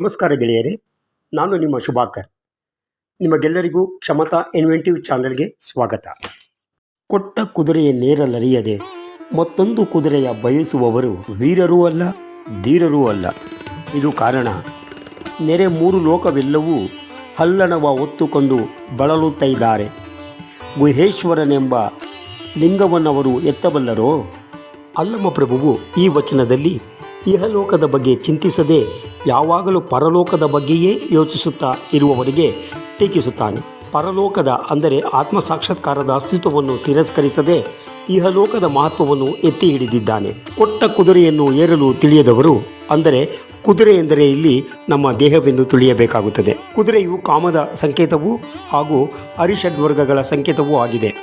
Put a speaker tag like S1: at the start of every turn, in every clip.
S1: ನಮಸ್ಕಾರ ಗೆಳೆಯರೇ, ನಾನು ನಿಮ್ಮ ಶುಭಾಕರ್. ನಿಮಗೆಲ್ಲರಿಗೂ ಕ್ಷಮತಾ ಇನ್ವೆಂಟಿವ್ ಚಾನೆಲ್ಗೆ ಸ್ವಾಗತ. ಕೊಟ್ಟ ಕುದುರೆಯ ನೇರಲರಿಯದೆ ಮತ್ತೊಂದು ಕುದುರೆಯ ಬಯಸುವವರು ವೀರರೂ ಅಲ್ಲ, ಧೀರರೂ ಅಲ್ಲ. ಇದು ಕಾರಣ, ನೆರೆ ಮೂರು ಲೋಕವೆಲ್ಲವೂ ಹಲ್ಲಣವ ಹೊತ್ತುಕೊಂಡು ಬಳಲುತ್ತಿದ್ದಾರೆ ಗುಹೇಶ್ವರನೆಂಬ ಲಿಂಗವನ್ನವರು ಎತ್ತಬಲ್ಲರೋ? ಅಲ್ಲಮ ಪ್ರಭುವು ಈ ವಚನದಲ್ಲಿ ಇಹಲೋಕದ ಬಗ್ಗೆ ಚಿಂತಿಸದೆ ಯಾವಾಗಲೂ ಪರಲೋಕದ ಬಗ್ಗೆಯೇ ಯೋಚಿಸುತ್ತಾ ಇರುವವರಿಗೆ ಟೀಕಿಸುತ್ತಾನೆ. ಪರಲೋಕದ ಅಂದರೆ ಆತ್ಮ ಸಾಕ್ಷಾತ್ಕಾರದ ಅಸ್ತಿತ್ವವನ್ನು ತಿರಸ್ಕರಿಸದೆ ಇಹಲೋಕದ ಮಹತ್ವವನ್ನು ಎತ್ತಿ ಹಿಡಿದಿದ್ದಾನೆ. ಕೊಟ್ಟ ಕುದುರೆಯನ್ನು ಏರಲು ತಿಳಿಯದವರು ಅಂದರೆ ಕುದುರೆ ಎಂದರೆ ಇಲ್ಲಿ ನಮ್ಮ ದೇಹವೆಂದು ತಿಳಿಯಬೇಕಾಗುತ್ತದೆ. ಕುದುರೆಯು ಕಾಮದ ಸಂಕೇತವೂ ಹಾಗೂ ಅರಿಷಡ್ವರ್ಗಗಳ ಸಂಕೇತವೂ ಆಗಿದೆ.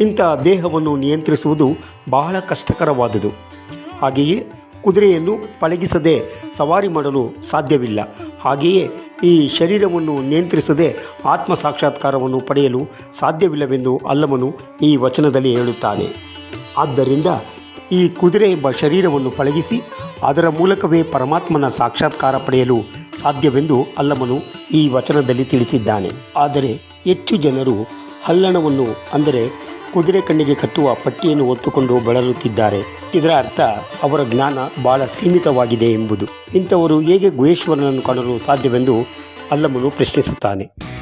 S1: ಇಂಥ ದೇಹವನ್ನು ನಿಯಂತ್ರಿಸುವುದು ಬಹಳ ಕಷ್ಟಕರವಾದುದು ಹಾಗೆಯೇ ಕುದುರೆಯನ್ನು ಪಳಗಿಸದೆ ಸವಾರಿ ಮಾಡಲು ಸಾಧ್ಯವಿಲ್ಲ. ಹಾಗೆಯೇ ಈ ಶರೀರವನ್ನು ನಿಯಂತ್ರಿಸದೆ ಆತ್ಮ ಸಾಕ್ಷಾತ್ಕಾರವನ್ನು ಪಡೆಯಲು ಸಾಧ್ಯವಿಲ್ಲವೆಂದು ಅಲ್ಲಮನು ಈ ವಚನದಲ್ಲಿ ಹೇಳುತ್ತಾನೆ. ಆದ್ದರಿಂದ ಈ ಕುದುರೆ ಎಂಬ ಶರೀರವನ್ನು ಪಳಗಿಸಿ ಅದರ ಮೂಲಕವೇ ಪರಮಾತ್ಮನ ಸಾಕ್ಷಾತ್ಕಾರ ಪಡೆಯಲು ಸಾಧ್ಯವೆಂದು ಅಲ್ಲಮನು ಈ ವಚನದಲ್ಲಿ ತಿಳಿಸಿದ್ದಾನೆ. ಆದರೆ ಹೆಚ್ಚು ಜನರು ಹಲ್ಲಣವನ್ನು ಅಂದರೆ ಕುದುರೆ ಕಣ್ಣಿಗೆ ಕಟ್ಟುವ ಪಟ್ಟಿಯನ್ನು ಹೊತ್ತುಕೊಂಡು ಬಳಲುತ್ತಿದ್ದಾರೆ. ಇದರ ಅರ್ಥ, ಅವರ ಜ್ಞಾನ ಬಹಳ ಸೀಮಿತವಾಗಿದೆ ಎಂಬುದು. ಇಂಥವರು ಹೇಗೆ ಗುಹೇಶ್ವರನನ್ನು ಕಾಣಲು ಸಾಧ್ಯವೆಂದು ಅಲ್ಲಮನು ಪ್ರಶ್ನಿಸುತ್ತಾನೆ.